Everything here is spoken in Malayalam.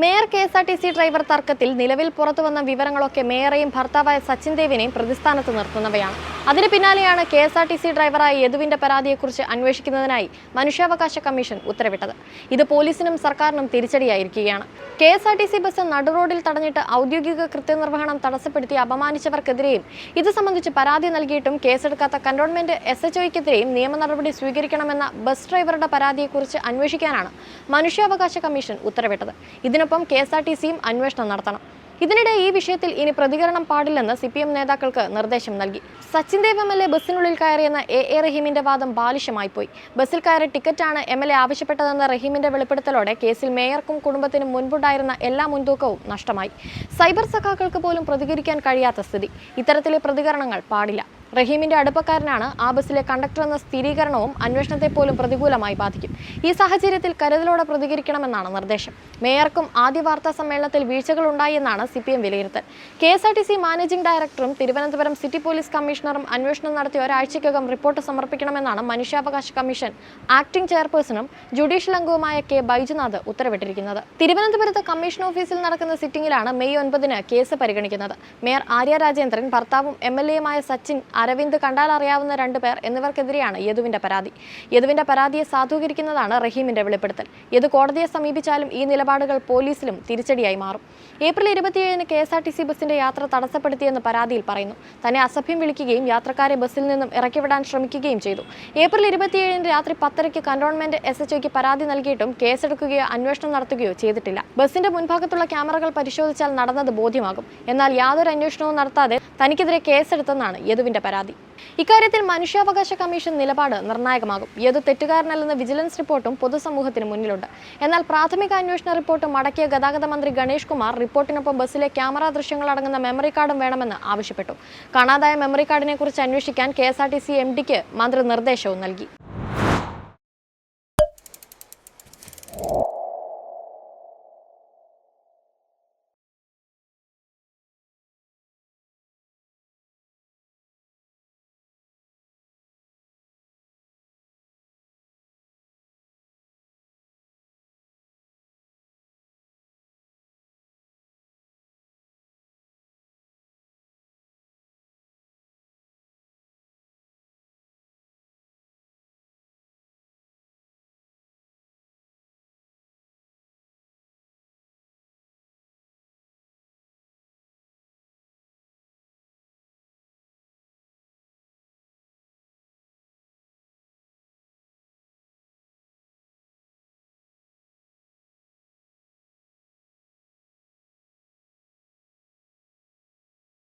Mayor K S R T C driver തർക്കത്തിൽ നിലവിൽ പുറത്തുവന്ന വിവരങ്ങളൊക്കെ മേയറെയും ഭർത്താവായ സച്ചിൻ ദേവിനെയും പ്രതിസ്ഥാനത്ത് നിർത്തുന്നവയാണ്. അതിന് പിന്നാലെയാണ് K S R T C ഡ്രൈവറായ യദുവിന്റെ പരാതിയെക്കുറിച്ച് അന്വേഷിക്കുന്നതിനായി മനുഷ്യാവകാശ കമ്മീഷൻ ഉത്തരവിട്ടത്. ഇത് പോലീസിനും സർക്കാരിനും തിരിച്ചടിയായിരിക്കുകയാണ്. K S R T C bus നടുറോഡിൽ തടഞ്ഞിട്ട് ഔദ്യോഗിക കൃത്യനിർവഹണം തടസ്സപ്പെടുത്തി അപമാനിച്ചവർക്കെതിരെയും ഇത് സംബന്ധിച്ച് പരാതി നൽകിയിട്ടും കേസെടുക്കാത്ത കന്റോൺമെന്റ് എസ് എച്ച് ഒയ്ക്കെതിരെയും നിയമ നടപടി സ്വീകരിക്കണമെന്ന ബസ് ഡ്രൈവറുടെ പരാതിയെക്കുറിച്ച് അന്വേഷിക്കാനാണ് മനുഷ്യാവകാശ കമ്മീഷൻ ഉത്തരവിട്ടത്. ഇതിനൊപ്പം കെ എസ് ആർ ടി സിയും അന്വേഷണം നടത്തണം. ഇതിനിടെ ഈ വിഷയത്തിൽ ഇനി പ്രതികരണം പാടില്ലെന്ന് സി പി എം നേതാക്കൾക്ക് നിർദ്ദേശം നൽകി. Sachin Dev M L A ബസ്സിനുള്ളിൽ കയറിയെന്ന എ എ റഹീമിന്റെ വാദം ബാലിശമായി പോയി. ബസ്സിൽ കയറി ടിക്കറ്റാണ് എം എൽ എ ആവശ്യപ്പെട്ടതെന്ന റഹീമിന്റെ വെളിപ്പെടുത്തലോടെ കേസിൽ മേയർക്കും കുടുംബത്തിനും മുൻപുണ്ടായിരുന്ന എല്ലാ മുൻതൂക്കവും നഷ്ടമായി. സൈബർ സഖാക്കൾക്ക് പോലും പ്രതികരിക്കാൻ കഴിയാത്ത സ്ഥിതി. ഇത്തരത്തിലെ പ്രതികരണങ്ങൾ പാടില്ല. റഹീമിന്റെ അടുപ്പക്കാരനാണ് ആ ബസ്സിലെ കണ്ടക്ടർ എന്ന സ്ഥിരീകരണവും അന്വേഷണത്തെ പോലും പ്രതികൂലമായി ബാധിക്കും. ഈ സാഹചര്യത്തിൽ കരുതലോടെ പ്രതികരിക്കണമെന്നാണ് നിർദ്ദേശം. മേയർക്കും ആദ്യ വാർത്താ സമ്മേളനത്തിൽ വീഴ്ചകൾ ഉണ്ടായി എന്നാണ് സി പി എം വിലയിരുത്തൽ. K S R T C managing ഡയറക്ടറും തിരുവനന്തപുരം സിറ്റി പോലീസ് കമ്മീഷണറും അന്വേഷണം നടത്തി ഒരാഴ്ചയ്ക്കകം റിപ്പോർട്ട് സമർപ്പിക്കണമെന്നാണ് മനുഷ്യാവകാശ കമ്മീഷൻ ആക്ടിംഗ് ചെയർപേഴ്സണും ജുഡീഷ്യൽ അംഗവുമായ കെ ബൈജുനാഥ് ഉത്തരവിട്ടിരിക്കുന്നത്. തിരുവനന്തപുരത്ത് കമ്മീഷൻ ഓഫീസിൽ നടക്കുന്ന സിറ്റിംഗിലാണ് മെയ് ഒൻപതിന് കേസ് പരിഗണിക്കുന്നത്. മേയർ ആര്യ രാജേന്ദ്രൻ ഭർത്താവും എം എൽ എയുമായ സച്ചിൻ അരവിന്ദ് കണ്ടാൽ അറിയാവുന്ന രണ്ടുപേർ എന്നിവർക്കെതിരെയാണ് യദുവിന്റെ പരാതി. യദുവിന്റെ പരാതിയെ സാധൂകരിക്കുന്നതാണ് റഹീമിന്റെ വെളിപ്പെടുത്തൽ. യദു കോടതിയെ സമീപിച്ചാലും ഈ നിലപാടുകൾ പോലീസിലും തിരിച്ചടിയായി മാറും. ഏപ്രിൽ ഇരുപത്തിയേഴിന് K S R T C ബസിന്റെ യാത്ര തടസ്സപ്പെടുത്തിയെന്ന് പരാതിയിൽ പറയുന്നു. തന്നെ അസഭ്യം വിളിക്കുകയും യാത്രക്കാരെ ബസ്സിൽ നിന്നും ഇറക്കിവിടാൻ ശ്രമിക്കുകയും ചെയ്തു. ഏപ്രിൽ ഇരുപത്തിയേഴിന് രാത്രി പത്തരയ്ക്ക് കന്റോൺമെന്റ് എസ് എച്ച് ഒക്ക് പരാതി നൽകിയിട്ടും കേസെടുക്കുകയോ അന്വേഷണം നടത്തുകയോ ചെയ്തിട്ടില്ല. ബസിന്റെ മുൻഭാഗത്തുള്ള ക്യാമറകൾ പരിശോധിച്ചാൽ നടന്നത് ബോധ്യമാകും. എന്നാൽ യാതൊരു അന്വേഷണവും നടത്താതെ തനിക്കെതിരെ കേസെടുത്തെന്നാണ് യദുവിന്റെ പരാതി. ഇക്കാര്യത്തിൽ മനുഷ്യാവകാശ കമ്മീഷൻ നിലപാട് നിർണായകമാകും. ഏത് തെറ്റുകാരനല്ലെന്ന വിജിലൻസ് റിപ്പോർട്ടും പൊതുസമൂഹത്തിന് മുന്നിലുണ്ട്. എന്നാൽ പ്രാഥമിക അന്വേഷണ റിപ്പോർട്ട് മടക്കിയ ഗതാഗത മന്ത്രി ഗണേഷ് കുമാർ റിപ്പോർട്ടിനൊപ്പം ബസ്സിലെ ക്യാമറ ദൃശ്യങ്ങൾ അടങ്ങുന്ന മെമ്മറി കാർഡും വേണമെന്ന് ആവശ്യപ്പെട്ടു. കാണാതായ മെമ്മറി കാർഡിനെ കുറിച്ച് അന്വേഷിക്കാൻ K S R T C M ഡിക്ക് മന്ത്രി നിർദ്ദേശവും നൽകി.